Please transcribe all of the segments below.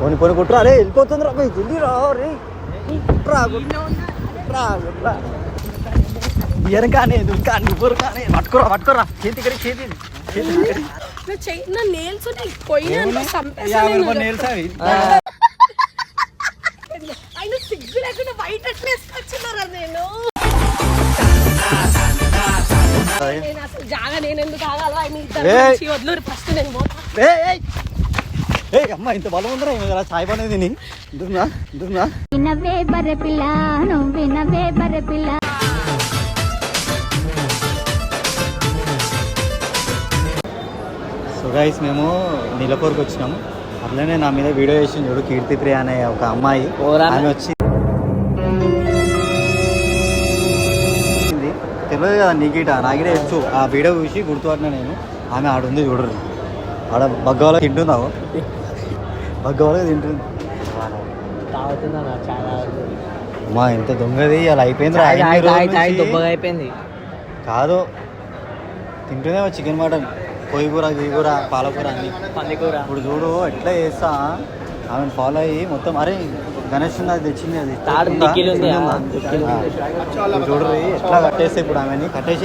పోని పోని కొట్టురా అరే వెళ్ళిపోతుంది రా గుండి రా రే. కుట్రా కుట్రా కుట్రా పట్టుకోరా పట్టుకోరా. చేతి ఇక్కడ చేతి. జాగా నేను ఎందుకు ఆగాలి? వదిలేరు. ఫస్ట్ నేను పోతా. ఏయ్ అమ్మ ఇంత బలం ఉందిరా ఏమి రా సాయి పని తిని. ఇంటున్నా ఇంటున్నా వినవే బర్రె పిల్ల నువ్వు వినవే బర్రె పిల్ల. సో గైస్ మేము నీలపూర్కి వచ్చినాము. అట్లనే నా మీద వీడియో చేసి చూడు కీర్తి ప్రియ అనే ఒక అమ్మాయి. ఆమె వచ్చి తెలియదు కదా నీకిట నాకిటే వచ్చు. ఆ వీడియో చూసి గుర్తుపట్టిన నేను. ఆమె ఆడుంది చూడరు. ఆడ బగ్గవాళ్ళ తింటున్నావు భగవాన్ తింటుంది చాలా మా ఇంత దొంగది అలా అయిపోయింది కాదు. తింటూనే చికెన్ మటన్ పొయ్యి కూర గీ కూర పాలకూర అన్ని. పందికూర. ఇప్పుడు చూడు ఎట్లా చేస్తా? ఆమెను ఫాలో అయ్యి మొత్తం అరే గణేష్ అది తెచ్చింది అది చూడరు ఎట్లా కట్టేస్తే ఇప్పుడు ఆమెని? కట్టేసి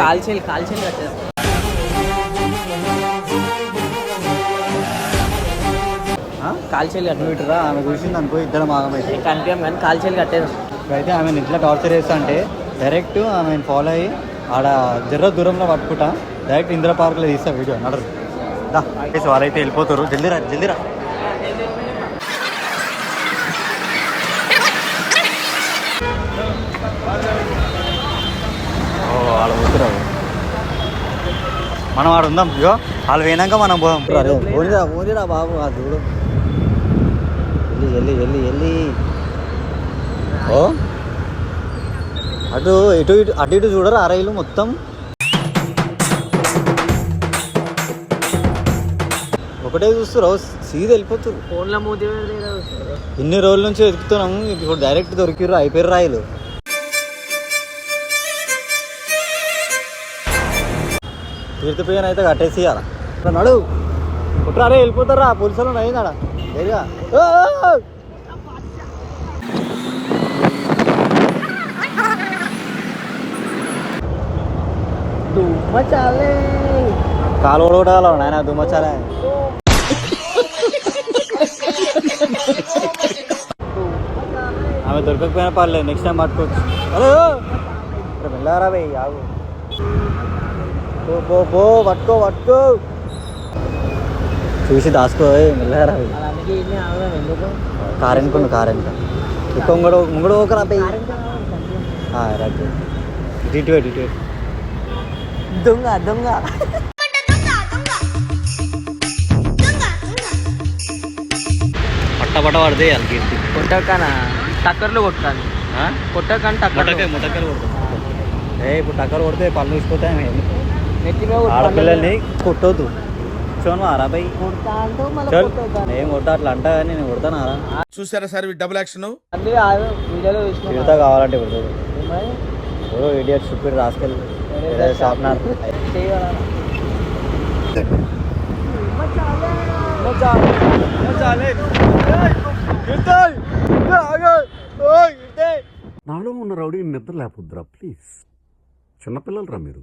కాల్చేయాలి కాల్చేయాలి కట్టేస్తాను కాల్చేలు ఇటురా ఆమె చూసింది అనుకో ఇద్దరం ఆగమైతే. కనిపించాం కానీ కాల్చేలు కట్టేది ఇప్పుడైతే ఆమెను ఇట్లా టార్చర్ చేస్తా అంటే డైరెక్ట్ ఆమెను ఫాలో అయ్యి ఆడ జర్ర దూరంలో పట్టుకుంటా. డైరెక్ట్ ఇందిరా పార్క్లో తీస్తా వీడియో నడరు. దా. వాళ్ళైతే వెళ్ళిపోతారు. జల్దీ రా జల్దీ రా వాళ్ళు మనం ఆడ ఉందాం ఇగో. వాళ్ళు పోయినాక మనం పోదాం. పోనీరా పోనీరా బాబు ఆ చూడు వెళ్ళి వెళ్ళి వెళ్ళి వెళ్ళి. ఓ? అటు ఇటు ఇటు అటు ఇటు చూడరు ఆ రైలు మొత్తం? ఒకటే చూస్తారు సీదా వెళ్ళిపోతారు ఫోన్లో మూతి ఇన్ని రోజుల నుంచి వెతుకుతున్నాము ఇప్పుడు డైరెక్ట్ దొరికిర్రు అయిపోయారు రాయలు తీర్థపోయాను అయితే కట్టేసి నడు. కుట్రారే వెళ్ళిపోతారా పోలీసులు అయిందాడ ఏరిగా చాలే కాలు ఓడగొట్టాల నాయన దుమ్మచాలే ఆమె దొరకకపోయినా పర్లేదు నెక్స్ట్ టైం పట్టుకోవచ్చు హలో ఇక్కడ వెళ్ళారా భయ్ ఆగు పో పో పో పట్టుకో పట్టుకో చూసి దాసుకో వెళ్ళారా అలాగే కారెనుకోండి కారెనుకో ఎక్కువ ఇంకోటి ఇంకోటి ఒకరు అబ్బాయి రైట్ దొంగ దొంగ పట్టపట పడితే కొట్టకనా టక్కర్లు కొట్టాను కొట్టకని టక్కర్ ఇప్పుడు టక్కర్ కొడితే పళ్ళు తీసుకుపోతాయి ఆడపిల్లల్ని కొట్టొద్దు కూర్చోను ఆరా నేను కొడతా అట్లా అంటా కానీ నేను కొడతాను? అరా చూసారా సార్ డబుల్ యాక్షన్ తిడతా కావాలంటే పెడతాడు. ఓ ఇడియట్ చుట్టూ రాసుకెళ్ళి షాప్నార్ నాలో ఉన్న రౌడీ నిద్ర లేకపోద్దురా ప్లీజ్ చిన్నపిల్లలరా మీరు?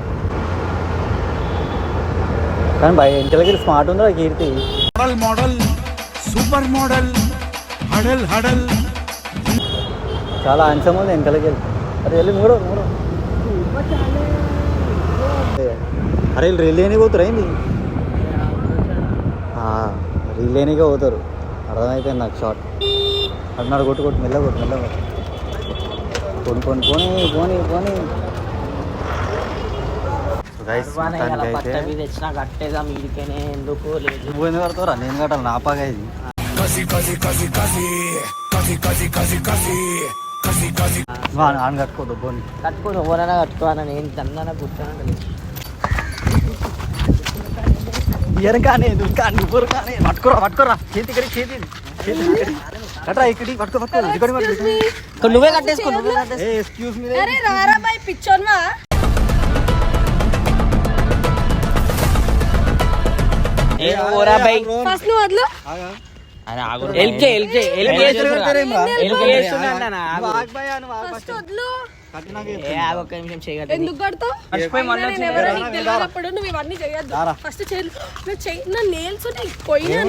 కానీ భయ ఇంటికి స్మార్ట్ ఉందిరా Keerthi. Model model super model హడల్ హడల్. చాలా అంశం ఉంది వెనకలకి అరే వెళ్ళి మూడో మూడో. అరే వీళ్ళు రీల్ లేని పోతారు ఏంది? రీల్ లేనిగా పోతారు. అర్థమైపోయింది నాకు షార్ట్ అన్నాడు కొట్టు కొట్టు మెల్ల కొట్టు మెల్ల కొట్టు కొని కొని పోనీ పోనీ పోనీ. Guys, మొత్తానికి అయితే తెచ్చిన కట్టేదా మీదికేనే ఎందుకు లేదు. నువ్వు ఎందుకు కడతావురా? నేను కట్టాలి నా పాగా ఇది. కసి కసి కసి కసి కసి కసి కసి కసి కసి ఆన్ కట్టుకోదు బోని ఎవరైనా కట్టుకోవాలని నేను దన్నా కూర్చోనంటే బియ్యం కానీ కానీ ఊరు కానీ పట్టుకోరా పట్టుకోరా. చేతి ఇక్కడ చేతి చేతి ఇక్కడి. కట్రా ఇక్కడి పట్టుకో పట్టుకో. ఇక్కడ పట్టుకో. నువ్వే కట్టేసుకో నువ్వే కట్టేసుకో. ఏ ఎక్స్క్యూజ్ మీ అరే రారా బాయ్ పిచ్చోన్వా? Vora by. ఫస్ట్ నువ్వు వదిలు. ఎల్కే ఎల్కే ఎల్కే ఎల్కే చేస్తున్నా ఫస్ట్ వదిలు. ఏ ఆగు, ఒక్క నిమిషం చేయగలరు? ఎందుకు కడతావు? మర్చిపోయి మళ్ళీ నేను ఎవరో నీకు తెలియనప్పుడు నువ్వు ఇవన్నీ చేయొద్దు. ఫస్ట్ చేయి. నువ్వు చెయ్యి నా నేల్స్ పోయినా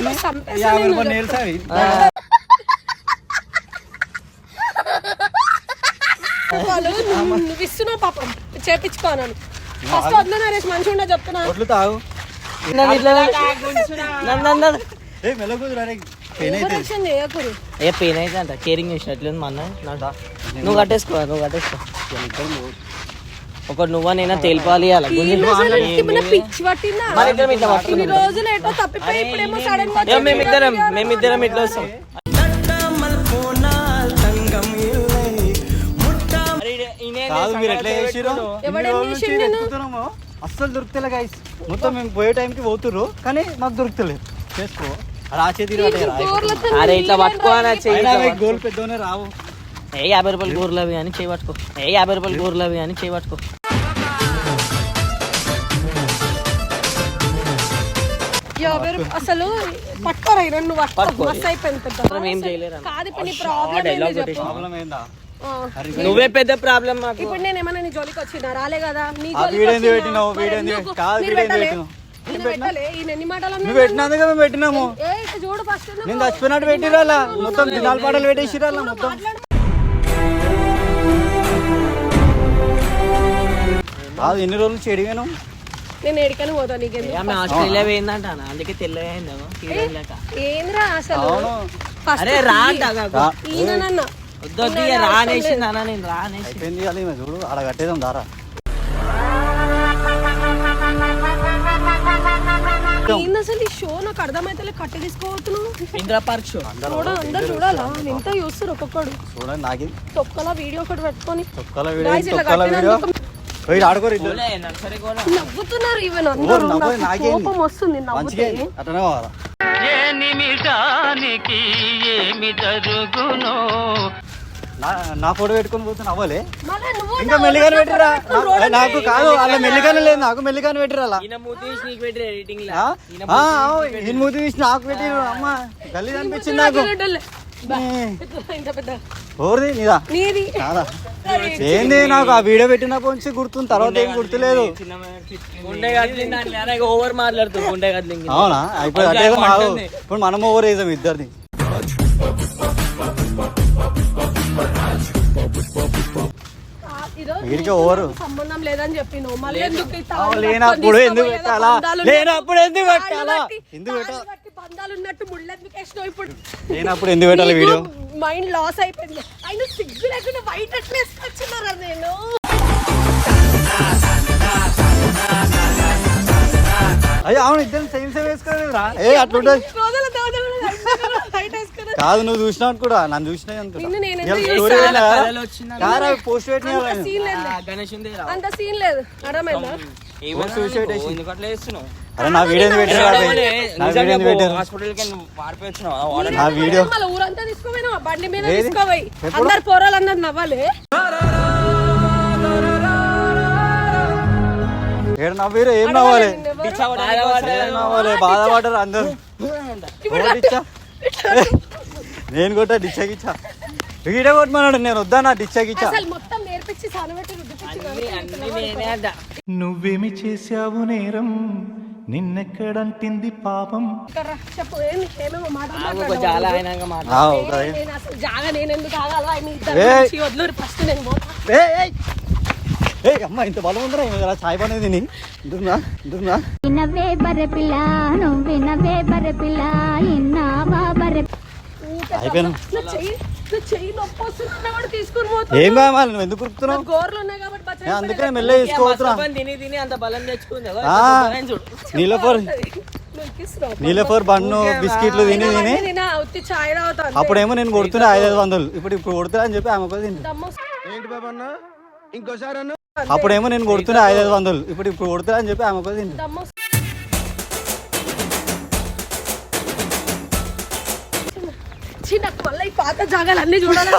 వాళ్ళు నువ్వు ఇస్తున్నావు పాపం. చేపించుకోనని ఫస్ట్ వదిలే నరేష్. మంచిగా ఉండే చెప్తున్నా ఏ పెయిన్ అయితే. అంట. కేరింగ్ చేసినట్లేదు మా అన్న. నువ్వు కట్టేసుకో నువ్వు కట్టేసుకో. ఒక నువ్వా నేనా తేలిపాలి అలా. మేమిద్దరం మేమిద్దరం ఇట్లా వస్తాం. కాదు మీరు ఎట్లా చేసిరో అస్సలు దొరుకుతలే గైస్ మొత్తం మేము పోయే టైంకి పోతుర్రు కానీ మాకు దొరుకుతలేదు. చేసుకో. అరే ఇట్లా గోల్ పెద్దోనే రావు. ఏ యాభై రూపాయలు అవి యాభై రూపాయలు అవి అసలు పట్టుకోరా పట్టుకో. మస్తు అయిపోయింది. కాదు ప్రాబ్లం ఏంది? నువ్వే పెద్ద ప్రాబ్లం మాకు. ఇప్పుడు నేను ఏమైనా నీ జోలికి వచ్చినా రాలే కదా? నీ వచ్చినా? పెట్టినావు? కాదు? పెట్టినావు? నువ్వు పెట్టినందుకే మేము పెట్టినాము. ఏ ఇటు చూడు ఫస్ట్ నేను చచ్చిపోయినట్టు పెట్టిరాలా మొత్తం దినాల పాటలు పెట్టేసిరాలా మొత్తం. కాదు ఎన్ని రోజులు చెడిగాను నేను ఎడికని పోతా నీకెందుకు? ఆమె ఆస్ట్రేలియా పోయిందంట అందుకే తెల్లగా ఏంద్రా అసలు? అరే రా. ఈయన నన్న వద్దు వద్దు ఇక రా అనేసింది అన్న నేను రా అనేసి అయిపోయింది అది ఈమె చూడు ఆడ కట్టేదాం దారా. ఏంది అసలు ఈ షో? నాకు అర్థమైతే కట్టి తీసుకోబోతున్నావు. Indra park show. చూడ అందరు చూడాలా? ఎంత చూస్తారు ఒక్కొక్కడు. చూడండి నాకి. తొక్కల వీడియో ఒకటి పెట్టుకొని. తొక్కల వీడియో తొక్కల వీడియో. కట్టినందుకు పోయి ఆడుకోరు ఇద్దరు గోలే నర్సరీ గోల నవ్వుతున్నారు ఈవెన్ అందరూ నవ్వు, నాకు నాకేంది? కోపం వస్తుంది నవ్వుతే. మంచిగా అట్లనే కావాలా నా- నా ఫోటో పెట్టుకొని పోతే నువ్వు ఇంకా మెల్లిగానే పెట్టిరా. నాకు కాదు అలా మెల్లిగానే లేదు నాకు మెల్లిగానే పెట్టిరా అలా. ఈయన మూతి తీసి నీకు పెట్టి అమ్మ. గల్లీ అనిపించింది నాకు. నీదా? కాదా? ఏంది నాకు ఆ వీడియో పెట్టినప్పటి నుంచి గుర్తుంది తర్వాత ఏం గుర్తులేదు. అవునా? అయిపోయి అదే మావు ఇప్పుడు మనం ఓవర్ వేసాం ఇద్దరిని. వీడికి ఓవరు. సంబంధం లేదని చెప్పిన మళ్ళీ ఎందుకు ఈ తాళి ఆ, పట్టుకొని లేనప్పుడు ఎందుకు పెట్టాలా? బంధాలు లేనప్పుడు ఎందుకు తాళి పెట్టాలా? ఎందుకు తాళి పెట్టాలా? కట్టి బంధాలు ఉన్నట్టు ముళ్ళెందుకు వేసినావు ఇప్పుడు లేనప్పుడు ఎందుకు పెట్టాలి వీడియో మైండ్ లాస్ అయిపోయింది ఆయన సిగ్గు లేకుండా వైట్ అట్లా వేసుకొచ్చినారా నేను అయ్యో అవును ఇద్దరు సేమ్ సేమ్ వేసుకోలేదురా ఏ అట్లుంటది రోజుల వైట్ కాదు నువ్వు చూసినావు కూడా నన్ను చూసినా నిన్ను నేను? కారా పోస్ట్ పెట్టినా అంత సీన్ లేదు. గణేష్ ఉంది రా. అంత సీన్ లేదు. అర్థమైందా? ఏమన్నా? చూసి నీకు? పెట్టేసి. ఎందుకు అట్లా చేస్తున్నావు? అరే నా వీడియో ఎందుకు పెట్టిరా ఏమన్నా నా నిజంగా వీడియో ఎందుకు పో, పెట్టారు హాస్పిటల్కి వెళ్ళి పారిపోయి వచ్చినావు. ఆ వాడు ఆ వీడియో మళ్ళీ ఊరంతా తీసుకోపోయినా బండి మీద ఏది? తీసుకోపోయి. ఎప్పుడు? అందరు పోరాలు అందరు నవ్వాలి. ఏడు నవ్వీరు ఏం నవ్వాలి. ఏం బాధపడ్డారు అందరు. ఇప్పుడు. నేను కూడా డిచ్చాకిచ్చా వీడియో కొట్టమన్నాడు నేను వద్దానా డిచ్చాకిచ్చా అసలు మొత్తం నేర్పించి సానబెట్టి రుద్దిపించి అన్ని నేనే అంట. నువ్వేమి చేశావు నేరం? నిన్నెక్కడంటింది పాపం? అమ్మ ఇంత బలం ఉందిరా ఇలా చాయ్ పనేది తిని ఇంటున్నా ఇంటున్నా వినవే బర్రె పిల్ల నువ్వు వినవే బర్రె పిల్ల ఇన్నావా అయిపోయాను. ఏం కావాలి? నువ్వు ఎందుకు కురుకుతున్నావు గోర్లు ఉన్నాయి కాబట్టి బచ్చ నేను అందుకనే మెల్లగా ఇక తీసుకోవచ్చురా నీలోఫర్. నీలఫోర్ బన్ను బిస్కెట్లు తిని తిని. అప్పుడేమో నేను కొడుతున్నా ఐదు ఐదు వందలు. ఇప్పుడు ఇప్పుడు కొడుతున్నా అని చెప్పి ఆమె కూడా ఇంకోసారి అన్న? అప్పుడేమో నేను కొడుతున్నా ఐదు ఐదు వందలు. ఇప్పుడు ఇప్పుడు కొడుతున్నా అని చెప్పి ఆమె కూడా దమ్ము చిన్న మళ్ళీ ఈ పాత జాగాలు అన్ని చూడాలి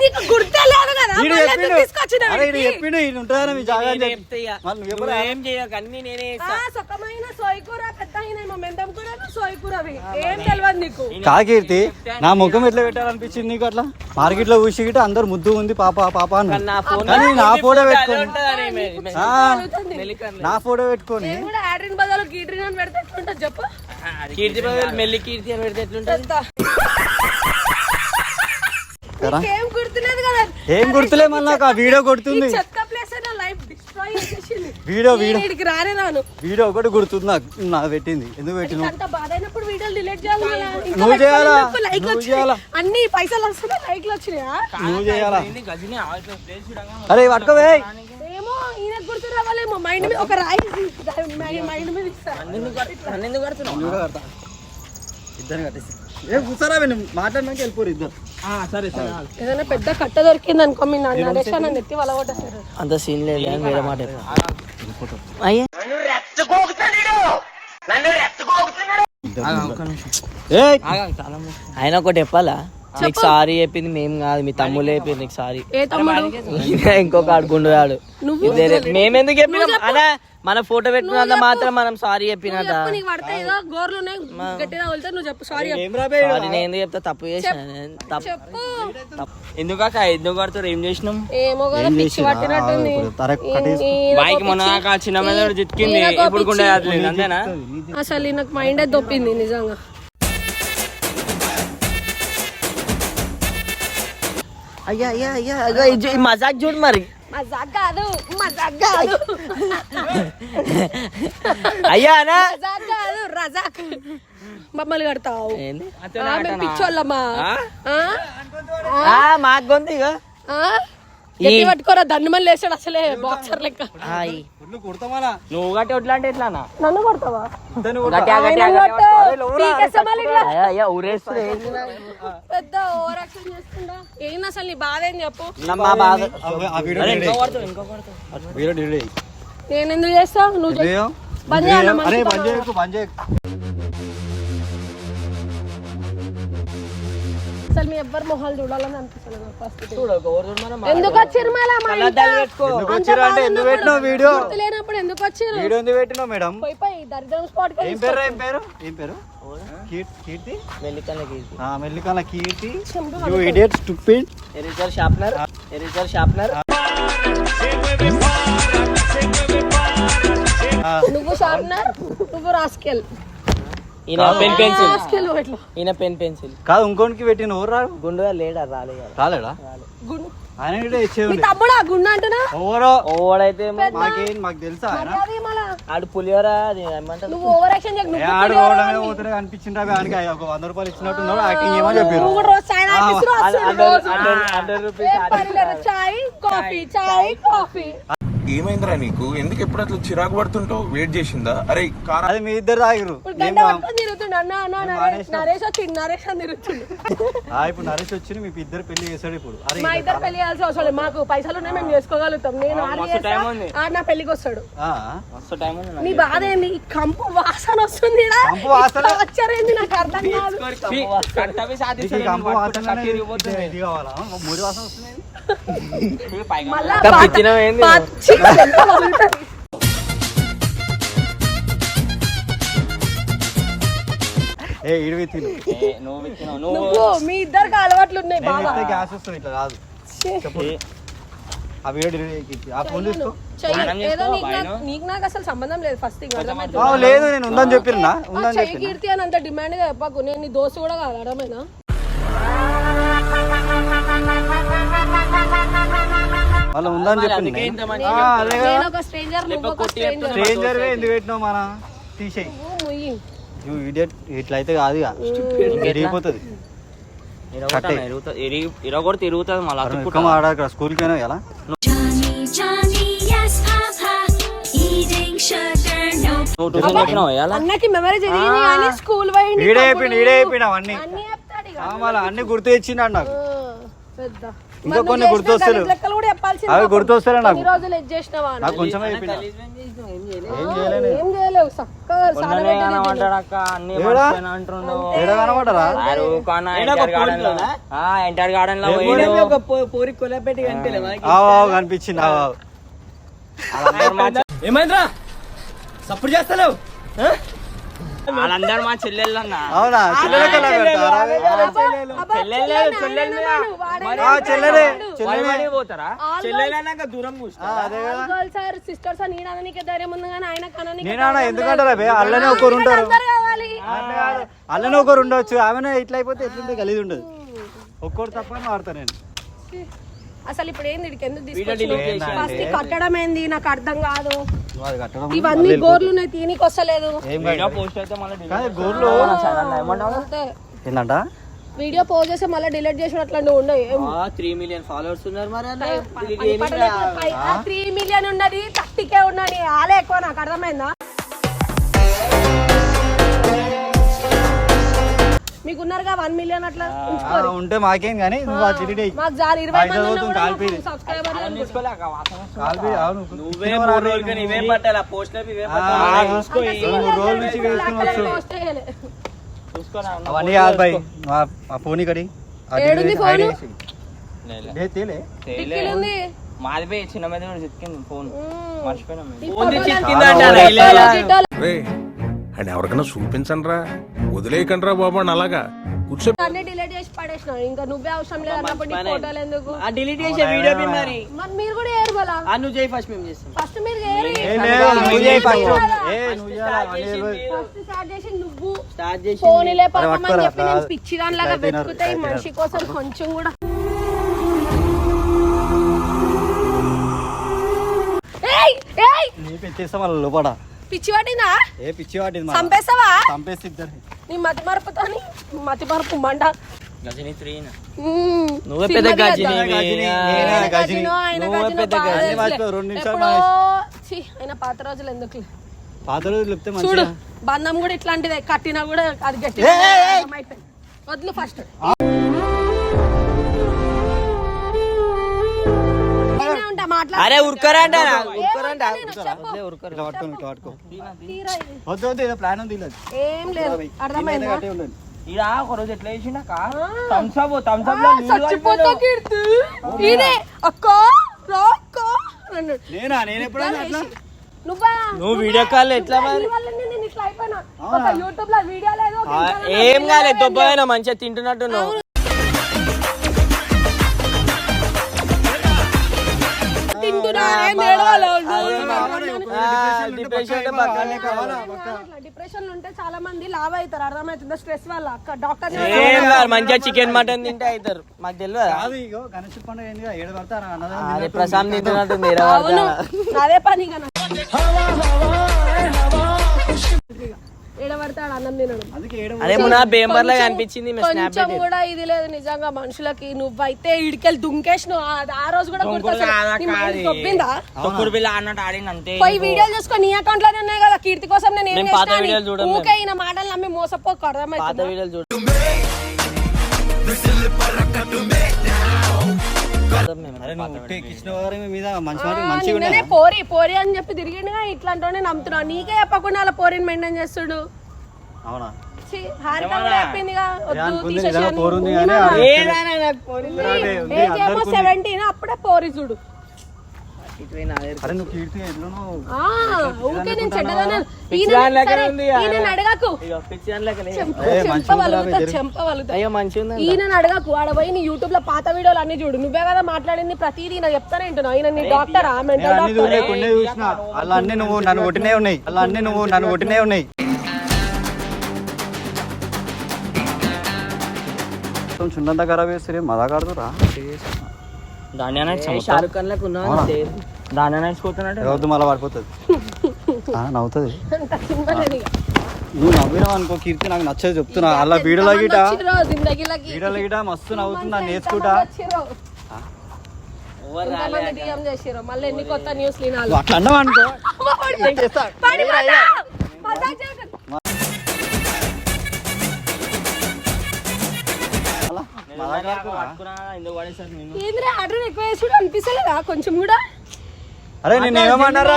నీకు గుర్తే లేదు కదా ఈడు మళ్ళీ చెప్పిండు. ఎందుకు తీసుకొచ్చినావు అరే ఈడు వీటిని? చెప్పిండు ఈడు ఉంటుందని మీ జాగా అని చెప్పి. చెప్తే ఇక. మళ్ళీ నువ్వు ఎప్పుడు నువ్వు ఏం చేయకు అన్ని నేనే ఆ, సుఖమైన సోయకూర పెద్ద కూర సోయకూరవి ఏం తెలియదు నీకు? కాకీర్తి నా ముఖం ఎట్లా పెట్టాలనిపించింది నీకు అట్లా? మార్కెట్లో ఊసి గిట్ట అందరు ముద్దు ఉంది పాప పాప అని. నా ఫోన్ కానీ నా ఫోటో పెట్టుకొని. ఆ. నా ఫోటో పెట్టుకొని. నేను కూడా ఆడ్రిన్ బదులు గీడ్రిన్ అని పెడితే ఎట్లుంటుంది చెప్పు? కీర్తి బదులు మెల్లి కీర్తి అని పెడితే ఎట్లుంటది? కదా ఏం గుర్తులేదు కదా? ఏం గుర్తులే మళ్ళీ నాకు ఆ వీడియో కొడుతుంది ఈ చెత్త ప్లేస్ నా లైఫ్ డిస్ట్రాయ్ చేసేసింది. Video video. వీడియో ఒకటి గుర్తుంది నాకు నాకు పెట్టింది. ఎందుకు పెట్టిన నువ్వు చేయాలా? నువ్వు. చేయాలా? అన్ని పైసలు వస్తున్నాయి లైక్లు వచ్చినాయా? నువ్వు చేయాలా? అరే పట్టుకోవే ఏమో ఈయన గుర్తు రావాలేమో. మైండ్ మీద ఒక రాయి మైండ్ మీద ఇస్తా. నన్ను కడుతున్నావు నన్ను ఎందుకు కడుతున్నావు నువ్వు కూడా కడతా ఇద్దరు కట్టేసి. ఏ కూర్చోరా మాట్లాడినాక వెళ్ళిపోరు ఇద్దరు. సరే సరే ఏదైనా పెద్ద కట్ట దొరికింది అనుకో మీ నాన్న నరేష్ నన్ను ఎత్తి అంత సీన్ లేదు అని వేరే మాట అయ్యే. ఆయన ఒకటి చెప్పాలా? నీకు సారీ చెప్పింది మేము కాదు మీ తమ్ముళ్ళే చెప్పింది నీకు సారీ. ఏ తమ్ముడు? ఇంకొక నువ్వు మేమెందుకు చెప్పినాం? అలా మన ఫోటో పెట్టినంత మాత్రం మనం సారీ చెప్పినట సారీ నేను ఎందుకు చెప్తా? తప్పు చేసిన. నేను తప్పు చెప్పు. తప్పు. ఎందుకు అక్క? ఎందుకు కడతారు? ఏం చేసినాం? బాయ్కి మొన్న చిన్న మీద ఇప్పుడు కూడా లేదు అంతేనా? అసలు నాకు మైండ్ దొప్పింది నిజంగా. అయ్యా అయ్యా అయ్యా. అగో చూ- ఈ మజాక్ చూడు మరి. మజాక్ కాదు మజాక్ కాదు. అయ్యా అనా మజాక్ కాదు రజాక్. మమ్మల్ని కడతావు. పిచ్చోళ్ళమ్మా మాకు గొంతు ఇక గట్టి పట్టుకోరా దండు మళ్ళీ వేసాడు అసలే బాక్సర్ లెక్క. హాయ్. నువ్వు గట్టి వడ్లా అంటే ఎట్లానా? నన్ను కొడతావా? గట్టిగా గట్టిగా ఆయన గట్టిగా కొట్టు. పీకేస్తే మళ్ళీ ఇట్లా. అయ్యా అయ్యా ఊరేస్తుంది పెద్ద ఓవర్ యాక్షన్ చేసుకుంటా ఏంది అసలు నీ బాధ ఏం చెప్పు? మా బాధ. అరే, ఇంకో. కొడతావు ఇంకో కొడతావు. నేను ఎందుకు చేస్తా? నువ్వు? బంద్? అసలు మీ ఎవ్వరు మొహాలు చూడాలని అనిపిస్తుంది ఫస్ట్ ఎందుకు వచ్చిర్రు మళ్ళా మా ఇంట? ఎందుకు అంత వచ్చిర్రు అంటే బాధ ఎందుకు ఉన్నప్పుడు పెట్టినావు వీడియో? గుర్తు లేనప్పుడు ఎందుకు వచ్చిర్రు వీడియో ఎందుకు పెట్టినావు మేడం? పోయి పోయి దరిద్రం స్పాట్కి ఏం పేరు ఏం పేరు? ఏం పేరు? కీర్- కీర్తి? మెల్లికల్లకి ఆ మెల్లికాల Keerthi. You idiot stupid eraser sharpener eraser sharpener నువ్వు షార్ప్నర్ నువ్వు రాస్కెల్ ఈయన పెన్ పెన్సిల్. ఈయన పెన్ పెన్సిల్. కాదు ఇంకోనికి పెట్టిన ఎవరు రాడు గుండుగా లేడా? రాలే. రాలేడా? గుండు. ఆయన కూడా తమ్ముడా గుండు అంటున్నా? మాకేం మాకు తెలుసా ఆడు ఏమంటారు? నువ్వు ఓవర్ యాక్షన్ చేయకు ఏ నువ్వు ఆడు పుట్టిన పోవడమే పోతున్నా కనిపించింది అవి ఆయనకి. ఒక వంద రూపాయలు ఇచ్చినట్టున్నాడు యాక్టింగ్ ఏమో చెప్పారు నువ్వు కూడా రోజు చాయ్ తాగిస్తూ వస్తున్నావు రోజు. హండ్రెడ్ రూపీస్ ఏం పర్లేదు, చాయ్ కాఫీ చాయ్ కాఫీ. ఏమైందిరా నీకు? ఎందుకు ఎప్పుడు అట్లా చిరాకు పడుతుంటావు? వెయిట్ చేసిందా? అరే కార్ అది మీ ఇద్దరు తాగిరు ఇప్పుడు నరేష్ నరేష్ వచ్చి నరేష్ అని తిరుగుతుండు. ఆ, ఇప్పుడు నరేష్ వచ్చి మీ ఇద్దరు పెళ్ళి చేశాడు ఇప్పుడు. మా ఇద్దరు పెళ్ళి చేయాల్సిన అవసరం లేదు. మాకు పైసలు ఉన్నాయి మేము చేసుకోగలుగుతాం. నేను ఆడు నా పెళ్ళికి వస్తాడు. నీ బాధ ఏంది? ఈ కంపు వాసన వస్తుంది వాసన? వచ్చారేంది నాకు అర్థం కాదు. కంపు కావాలా? ముడి వాసన వస్తుంది ఏ నువ్వు మీ ఇద్దరికి అలవాట్లు ఉన్నాయి నేను బాగా. ఇస్తే గ్యాస్ వస్తుంది ఇట్లా రాదు. చెప్పు. ఆ వీడియో delete చేయి. ఆ ఫోన్ తీసుకో. చెయ్యి. మనం ఏదో చేసుకో, నీకు నాకు- బాయ్ను. నీకు నాకు అసలు సంబంధం లేదు ఫస్ట్ థింగ్ అర్థమైంది ఆ, లేదు నేను ఉందని చెప్పినా. ఉందని చెయ్యి చెప్పిన. కీర్తి అని అంత డిమాండ్గా చెప్పకు. నేను నీ దోస్తు కూడా కాదు అర్థమైనా వాళ్ళు ఉందని చెప్పింది. స్ట్రేంజర్ ఎందుకు పెట్టినావు మన? తీసేయి. నువ్వు ముయ్యి. నువ్వు ఇడియట్ ఇట్లా అయితే కాదు ఇక. విరిగిపోతుంది ఇరగొడితే తిరుగుతుంది మళ్ళీ ఎక్కువ ఆడాలి స్కూల్కి అయినా ఎలా? అన్నకి మెమరీ జరిగింది కానీ స్కూల్ పోయింది ఈడే తమ్ముడు. అయిపోయింది ఈడే అయిపోయినా అవన్నీ అన్ని అన్ని గుర్తు తెచ్చిండు నాకు పెద్ద. ఇంకా కొన్ని చెప్పాల్సింది అవి పాపం. గుర్తొస్తలే నాకు. కొంచెం ఎంటర్ గార్డెన్లో. పోరి కొలపెట్టి కనిపించింది ఏమైందిరా? సప్పుడు చేస్తలేవు? వాళ్ళందరూ మా చెల్లెళ్ళు అన్న. అవునా? పెడతారా? చెల్లెలు, చెల్లెలు, ఆ, చెల్లెలే. చెల్లెలే. పోతారా? దూరం అదే కదా. అననీకే ధైర్యం ఉంది కానీ ఆయన కననీకే నేనా ధైర్యం లేదు. అల్లనే ఒకరు ఉంటారు. అందరు కావాలి. అల్లనే ఒకరు ఉండొచ్చు. ఆమెనే ఇట్లా అయిపోతే ఎట్లుంటే గలీజ్ ఉండదు. ఒక్కరు తప్ప వాడతా నేను. అసలు ఇప్పుడు ఏంది ఇక్కడికి ఎందుకు తీసుకొచ్చినావు? ఫస్ట్ ఈ కట్టడం ఏంది నాకు అర్థం కాదు. ఇవన్నీ గోర్లు ఉన్నాయి తీనికి వస్తలేదు. ఏం వీడియో. పోస్ట్ అయితే మళ్ళీ ఏంటంట డిలీట్ చేసి అట్లా ఉండవు ఏం? త్రీ మిలియన్ ఫాలోవర్స్ ఉన్నారు మరి త్రీ మిలియన్ ఉన్నది థర్టీకే ఉన్నది. ఆలే ఎక్కువ నాకు అర్థమైందా? మీకు ఉన్నారుగా వన్ మిలియన్ అట్లా ఉంచుకోరు. ఉంటే మాకేం కానీ మాకు ఇరవై. సబ్స్క్రైబర్లు మూడు రోజుల నుంచి వేసుకుని వచ్చు అవన్నీ కాదు బాయ్ మా- మా ఫోన్ ఇక్కడి. ఆ ఏడుంది ఫోను? ఉంది. మాది పోయి చిన్న మీద కూడా చిక్కింది ఫోన్ మర్చిపోయినాం మేము. ఫోన్ రే అండ్ ఎవరికైనా చూపించండి రా వదిలేయకండి రా బాబు అని అలాగా. కూర్చో. అన్ని డిలీట్ చేసి పడేసిన ఇంకా నువ్వే అవసరం లేదు అన్నప్పుడు నీ ఫోటోలు ఎందుకు? ఆ డిలీట్ చేసే వీడియో పిన్ మరి. మరి మీరు కూడా ఏరు మళ్ళా ఆ నువ్వు చేయి ఫస్ట్ మేము చేస్తాం. ఫస్ట్ మీరు ఏరి. నువ్వు చేయి. ఏ, నువ్వు. ఫస్ట్ స్టార్ట్ చేసి నువ్వు. స్టార్ట్ చెప్పి నేను పిచ్చి దానిలాగా మనిషి కోసం కొంచెం కూడా. ఏయ్ ఏయ్ నీ పెట్టేస్తా వాళ్ళ లోపల పిచ్చి పట్టిందా ఏ పిచ్చి చంపేస్తావా? చంపేసి నీ మతి మరపుతోని మతి మరపు మండ. గజని. నువ్వే పెద్ద? గజిని. ఆయన నువ్వే పెద్ద గజిని. పాత రోజులు ఎందుకు పాత రోజులు చెప్తే చూడు మంచిగా బంధం కూడా ఇట్లాంటిదే. కట్టినా కూడా అది గట్టి ఏయ్, ఏయ్, ఏయ్. వద్దు ఫస్ట్ అరే ఉరకరంట ఉరకరంట ఇట్లా పట్టుకో ఇట్లా పట్టుకో. వద్దు వద్దు ఏదో ప్లాన్ ఉంది ఇలా. ఏం లేదు. అర్థమైందా? కట్టే ఉండండి ఇడ ఒక రోజు ఎట్లా చేసిండక థమ్స్ అప్ థమ్స్ అప్లో ఆ, నీళ్ళు చచ్చిపోతా కీర్తి. ఇదే అక్క రా అక్క అన్నాడు. నేనా? నేను ఎప్పుడైనా అట్లా? నువ్వా? నువ్వు వీడియో కాల్ ఎట్లా మరి? నీ వల్లనే నేను ఇట్లా అయిపోయినా. ఒక యూట్యూబ్లో వీడియో లేదు ఒక ఆ, ఇన్స్టాలో ఏం కాలేదు లేదు. దొబ్బైనా మంచిగా తింటున్నట్టు డిప్రెషన్ అంటే పక్కనే డిప్రెషన్ ఉంటే చాలా మంది లావ్ అవుతారు అర్థమవుతుందా స్ట్రెస్ వల్ల డాక్టర్ మంచిగా చికెన్ మటన్ తింటే అవుతారు మాకు తెలియదు గణేష్ పండుగ ఏడు పడతారా ప్రశాంత్ తింటున్నట్టు మీరే అదే పని కదా కొంచెం కూడా ఇది లేదు నిజంగా మనుషులకి నువ్వైతే ఇడికెళ్ళి దుంకేసినావు ఆ- ఆ రోజు కూడా అంతే పోయి వీడియోలు చూసుకో నీ అకౌంట్లోనే ఉన్నాయి కదా కీర్తి కోసం నేను ఏం చూడం ఊకే ఈయన మాటలు నమ్మి మోసపోకు పోరి పోరి అని చెప్పి తిరిగిండుగా ఇట్లాంటి నమ్ముతున్నా నీకే చెప్పకుండా అలా పోరిని మెయింటైన్ చేస్తుడు. అవునా? అప్పుడే పోరి చూడు ఇటు పోయి నా దగ్గరికి. అరే నువ్వు కీర్తి ఎట్లనో ఆ, ఊకే నేను. ఈయన అడగకు. ఇగో పిచ్చి దాంట్లోకి లే. చెంప ఏ, చెంప మంచిగా ఉందిరా, వలుగుతా జరుగు. చెంప వలుగుతా. అయ్యో మంచిగా ఉంది ఈయన అడగకు. ఆడ పోయి నీ యూట్యూబ్లో పాత వీడియోలు అన్ని చూడు. నువ్వే కదా మాట్లాడింది ప్రతిదీ నాకు చెప్తానే ఈయన నీ డాక్టరా? Mental doctor? అలా అన్ని నువ్వు నన్ను కొట్టినే ఉన్నాయి. అలా అన్ని నువ్వు నన్ను కొట్టినే ఉన్నాయి. చున్నంతా ఖరాబ్ చేస్తే మజా కాడుతురా? దాని అనేది షారుఖ్ ఖాన్లకు దాని అనేది పోతున్నట్టు వద్దు మళ్ళీ పడిపోతుంది? ఆ, నవ్వుతుంది. నువ్వు నవ్వినావు అనుకో కీర్తి నాకు నచ్చదు చెప్తున్నా. అలా వీడియోలో గిట. వీడియోలో గిట? మస్తు నవ్వుతున్నా ఎంతమంది నేర్చుకుంటా? అట్లా. అన్నావు అనుకో. ఏంద్రా ఆర్డర్ ఎక్కువ వేసుడు అనిపిస్తలేదా? కొంచెం కూడా? అరే నేను ఏమన్నారా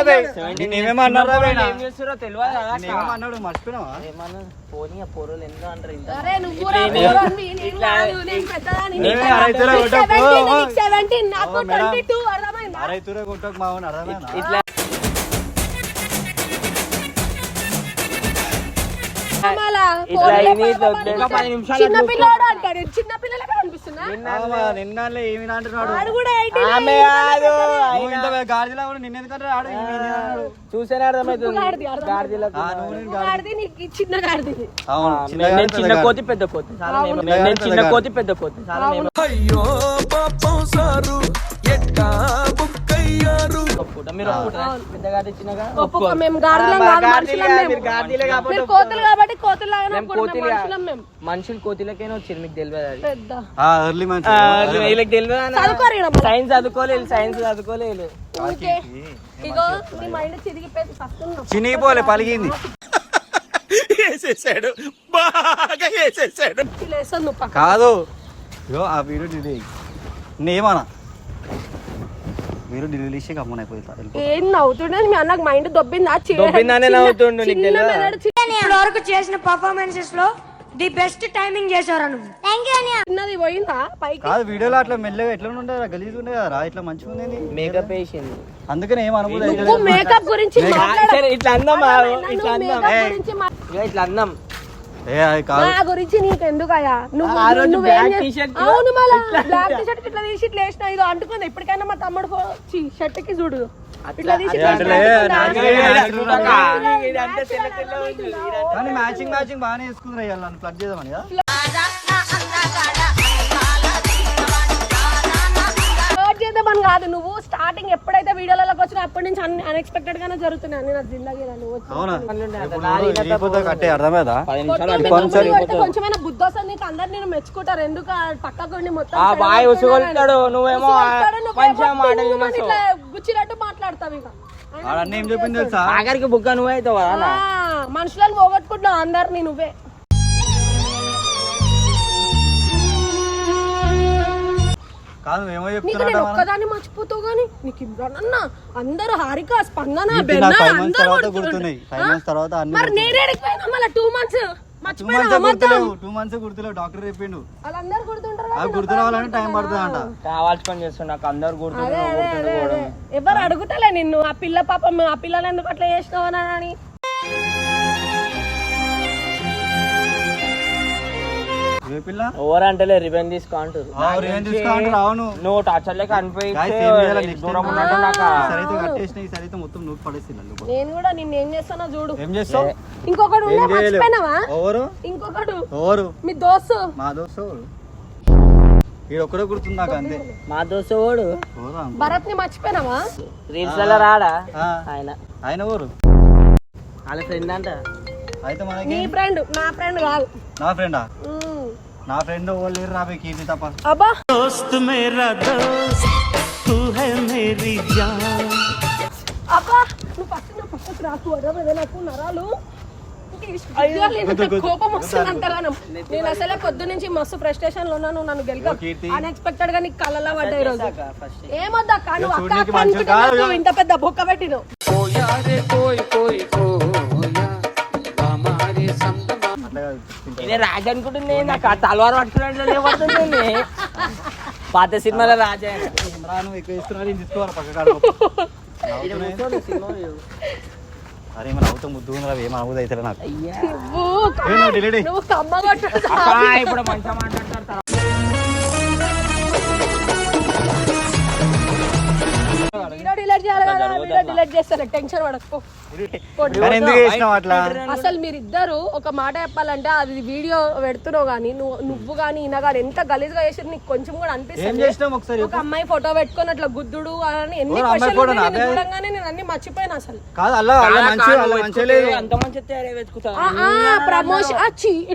నేను ఏమన్నారా ఏం చేస్తారో తెలియదు కదా ఏమన్నాడు? మర్చిపోయినావా? ఏమన్నా పోనీ పోరలు ఎందుకు అంటారు ఇంత? అరే నువ్వు రా, నువ్వు రా, నీ- నేను కాదు, నేను పెద్దదాన్ని, ఏ, నీకు అరైతురా, నీకు కొట్టకు, 17, ఓ, నీకు 17, నాకు ఓ, మేడం. 22, అర్థమైందా? అరే తూరే కొట్టకు మావని అర్థమైనా ఇట్లా చిన్న గాడిది నేను. కోతి పెద్ద కోతి. నేను- చిన్న. కోతి పెద్ద కోతి. అయ్యో పాపం సారు ఎట్టా బుక్కయ్యారు ఒప్పుకో. మేము గాడిదలం కాదు గాడిదలే మనుషులం కాదు, మేము. మీరు గాడిదలే కాబట్టి మీరు కోతులు కాబట్టి కోతులు లాగానే మేము ఒప్పుకుంటాం, కోతిలు మేము కాదు. మనుషులం మేము. మనుషులు కోతిలకైనా వచ్చారు మీకు తెలియదు అది? పెద్ద. ఆ, ఎర్లీ మంచి ఆ, వీళ్ళకి తెలియదు చదువుకోరు ఈడ మరి. సైన్స్ చదువుకోలేదు సైన్స్ చదువుకోలేదు. ఊరికే. ఇగో నీ మైండ్ చిరిగిపోయి సస్తున్నావు చినిగిపోలే పలిగింది. వేసేసాడు. బాగా వేసేసాడు. లేస్తాను నువ్వు పక్క కాదు. ఇగో ఆ వీడియో డిలీట్ వీడియో డిలీట్ చేసి గమ్మన అయిపోతా ఏం నవ్వుతుండే? మీ అన్నకు మైండ్ దొబ్బిందా? చి- దొబ్బిందనే నవ్వుతుండు, నీకు తెలియదా? ఇప్పటి వరకు చేసిన పర్ఫార్మెన్సెస్లో ది బెస్ట్ టైమింగ్ చేశారా నువ్వు? చిన్నది పోయిందా పైకి? కాదు వీడియోలో అట్లా మెల్లగా ఎట్లా ఉండదు గలీజ్ ఉండే కదా ఇట్లా మంచిగా ఉంది మేకప్ వేసింది అందుకనే ఏం అనుభూతి మేకప్ గురించి ఇట్లా అందం ఇట్లా అందం. ఇట్లా అందం. నా గురించి నీకు ఎందుకయ్యా నువ్వు నువ్వేం అవును మళ్ళా బ్లాక్ టీ షర్ట్ ఇట్లా తీసి ఇట్లా వేసిన ఇది అంటుకుంది ఎప్పటికైనా మా తమ్ముడు షర్ట్కి చూడు ఇట్లా తీసి మ్యాచింగ్ మ్యాచింగ్ బాగానే వేసుకుందిరా ఇవాళ ప్లగ్ చేద్దామని చేద్దామని కాదు. నువ్వు స్టార్టింగ్ ఎప్పుడైతే వీడియోలలోకి వచ్చినా అప్పటి నుంచి అన్ని అన్ఎక్స్పెక్టెడ్ గానే జరుగుతున్నాయి అన్ని నా కొంచెమైనా బుద్ధి వస్తుంది నీకు అందరు నేను మెచ్చుకుంటారు ఎందుకు పక్కకు మొత్తం నువ్వేమో. ఇట్లా గుచ్చినట్టు మాట్లాడతావు ఇక. ఏం చెప్పింది తెలుసా? ఆఖరికి బుక్క నువ్వే అవుతావు మనుషులను పోగొట్టుకుంటున్నావు అందరినీ నువ్వే. కాదు ఏమో నీకు చెప్తున్నా నేను ఒక్కదాన్ని మర్చిపోతావు గానీ? నీకు ఇమ్రాన్ అన్న అందరూ హారిక స్పందన బెన్న అందరూ తర్వాత అన్ని మరి. నేను మళ్ళీ టూ మంత్స్ టూ మంత్స్ అబద్ధం గుర్తులేవు. టూ మంత్స్ గుర్తులేవు. డాక్టర్ చెప్పిండు. వాళ్ళందరూ గుర్తుంటారు ఆ గుర్తురావాలంటే టైం పడుతుంది అంట కావాల్సి పని నాకు అందరు. ఎవరు అడుగుతలే నిన్ను? ఆ పిల్ల పాపం ఆ పిల్లలు ఎందుకు అట్లా చేసినావు అని ఏ పిల్ల? ఎవరు అంటలే రివెంజ్ తీసుకో అంటారు ఆ, రివెంజ్ తీసుకో అంటారు, అవును. నువ్వు టార్చర్ లేక దూరం? ఉన్నట్టు నాకు కట్టేసిన మొత్తం నువ్వు నేను కూడా నిన్ను ఏం చేస్తానో చూడు. ఏం చేస్తావు? ఇంకొకడు ఉండే ఏం చేయలేవు. మర్చిపోయినావా? ఎవరు? ఇంకొకడు. ఎవరు? మీ దోస్తు. మా దోస్తు ఎవరు? ఈడు ఒక్కడే గుర్తుంది నాకు అంతే మా దోస్తు ఓడు? భరత్ని మర్చిపోయినావా? రీల్స్ రాడా? ఆయన. ఆయన ఎవరు? వాళ్ళ ఫ్రెండ్ అంట. అయితే మనకి నీ ఫ్రెండ్ నా ఫ్రెండ్ కాదు. నా ఫ్రెండా. నా ఫ్రెండ్ వాళ్ళు రాబే కీర్తి తప్ప. అబ్బా! దోస్త్ మేరా దోస్త్ హై మేరీ జాన్. రాకు నరాలు. కోపం వస్తుంది నేను అసలే పొద్దు నుంచి మస్తు ఫ్రస్ట్రేషన్లో ఉన్నాను నన్ను అన్ఎక్స్పెక్టెడ్గా నీకు కళ్ళలా పడ్డా ఈ ఏమొద్దా నువ్వు అక్క ఇంత పెద్ద బొక్క పెట్టినావు. ఇదే రాజు అనుకుంటుంది నాకు ఆ తలవారు పట్టుకున్నట్లు లేవడుతుంది పాత సినిమాలో రాజా. రా నువ్వు ఎక్కువ ఇస్తున్నా నేను తీసుకోవాలి పక్క కాడ అరే మన అవుతా ముద్దు ఏం అవుతుంది అయితే నాకు ఇప్పుడు మంచిగా మాట్లాడతారు డిలీట్ చేయాలి కదా వీడియో డిలీట్ చేస్తారు టెన్షన్ పడకు. కానీ అసలు మీరిద్దరు ఒక మాట చెప్పాలంటే అది వీడియో పెడుతున్నావు గానీ నువ్వు నువ్వు గానీ ఈయన గానీ ఎంత గలీజ్గా చేసి నీకు కొంచెం కూడా ఏం అనిపిస్తుంది ఒక అమ్మాయి ఫోటో పెట్టుకొని అట్లా గుద్దుడు అని ఎన్ని క్వశ్చన్లు చూడంగానే నేను అన్ని మర్చిపోయాను అసలు. ప్రమోషన్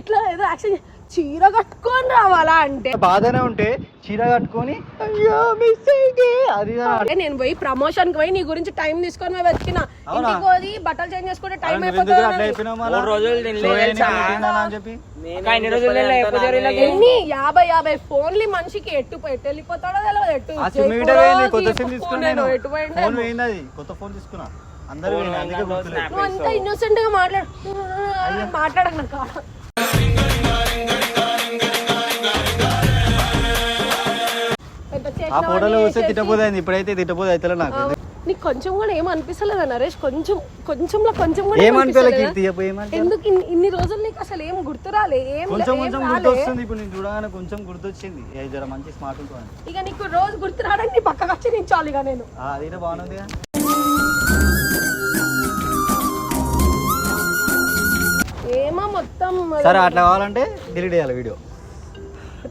ఇట్లా ఏదో యాక్షన్ చీర కట్టుకొని రావాలా అంటే? బాధనే ఉంటే చీర కట్టుకొని అయ్యో మిస్ అయింది అది నేను పోయి ప్రమోషన్కి పోయి నీ గురించి టైం తీసుకొని పోయి వెతికిన ఇంటికి బట్టలు చేంజ్ చేసుకుంటే టైం అయిపోతుంది యాభై యాభై ఫోన్లు మనిషికి ఎట్టు వెళ్ళిపోతాడో తెలియదు ఎట్టు తీసుకున్నా. అందరూ ఇన్నోసెంట్గా మాట్లాడు. మాట్లాడక ఆ ఫోటోలో వస్తే చేసి- తిట్టపోయింది ఇప్పుడైతే తిట్టపోదు అయితే నాకు నీకు కొంచెం కూడా ఏం అనిపిస్తలేదా నరేష్? కొంచెం కొంచెంలో కొంచెం కూడా ఏమనిపించలే అనిపిస్తలేదా? కీర్తి? ఎందుకు ఇన్ని- రోజులు నీకు అసలు ఏం గుర్తురాలే ఏం కొంచెం కొంచెం? గుర్తొస్తుంది ఇప్పుడు నేను చూడగానే కొంచెం గుర్తొచ్చింది. ఏ జర మంచి స్మార్ట్ ఉంటుంది ఇక నీకు రోజు గుర్తు రావడానికి నీ పక్కకు వచ్చి నించాలి ఇక నేను అది బాగుంది మొత్తం సరే అట్లా కావాలంటే డిలీట్ చేయాలి వీడియో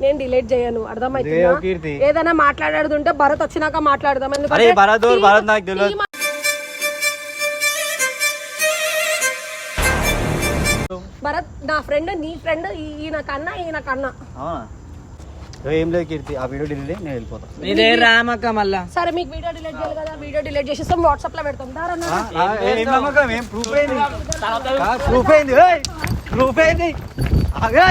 నేను డిలీట్ చేయను. కీర్తి. ఏదైనా మాట్లాడేది భరత్ వచ్చినాక మాట్లాడదాం. ఎందుకంటే భరత్ ఈ- భరత్ నాకు తెలియదు. ఈ మా- భరత్ నా ఫ్రెండ్ నీ ఫ్రెండ్ ఈయన కన్నా ఈయన కన్నా. ఏ, లేదు కీర్తి ఆ వీడియో డిలీట్ నేను వెళ్ళిపోతా నీదే రామక్క మళ్ళా సరే మీకు వీడియో డిలీట్ చేయాలి కదా వీడియో డిలీట్ చేసేస్తాం వాట్సాప్లో పెడతాం ఏం నమ్మకం ఏం ప్రూఫ్ అయింది ప్రూఫ్ అయింది ప్రూఫ్ అయింది ఆగు,